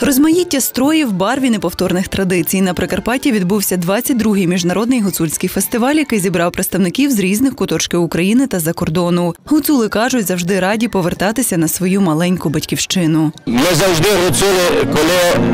Розмаїття строїв, барв і неповторних традицій на Прикарпатті відбувся 22-й міжнародний гуцульський фестиваль, який зібрав представників з різних куточків України та за кордону. Гуцули кажуть, завжди раді повертатися на свою маленьку батьківщину. Ми завжди гуцули, коли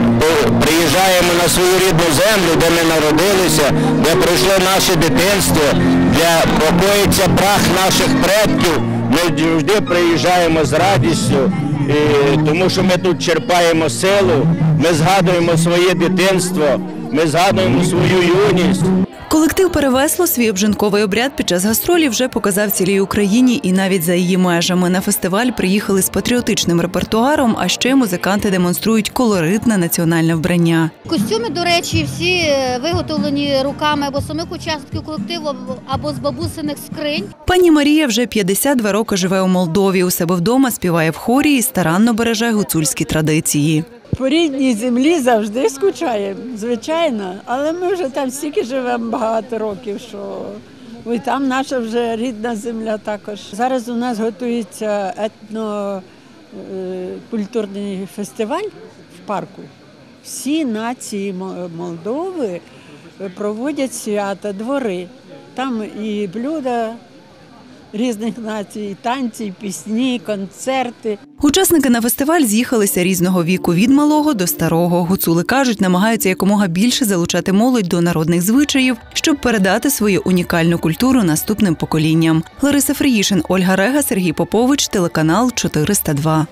приїжджаємо на свою рідну землю, де ми народилися, де пройшло наше дитинство, де покоїться прах наших предків. Ми завжди приїжджаємо з радістю, і, тому що ми тут черпаємо силу, ми згадуємо своє дитинство, ми згадуємо свою юність. Колектив Перевесло свій обжинковий обряд під час гастролі вже показав цілій Україні і навіть за її межами. На фестиваль приїхали з патріотичним репертуаром, а ще музиканти демонструють колоритне національне вбрання. Костюми, до речі, всі е, виготовлені руками або самих учасників колективу, або- або з бабусиних скринь. Пані Марія вже 52 роки живе у Молдові. У себе вдома співає в хорі і старанно береже гуцульські традиції. По рідній землі завжди скучаємо, звичайно. Але ми вже там стільки живемо багато років, що і там наша вже рідна земля також. Зараз у нас готується етнокультурний фестиваль в парку. Всі нації Мо- Молдови проводять свята, двори. Там і блюда різних націй, танці, пісні, концерти. Учасники на фестиваль з'їхалися різного віку від малого до старого. Гуцули кажуть, намагаються якомога більше залучати молодь до народних звичаїв, щоб передати свою унікальну культуру наступним поколінням. Лариса Фриїшин, Ольга Рега, Сергій Попович, телеканал 402.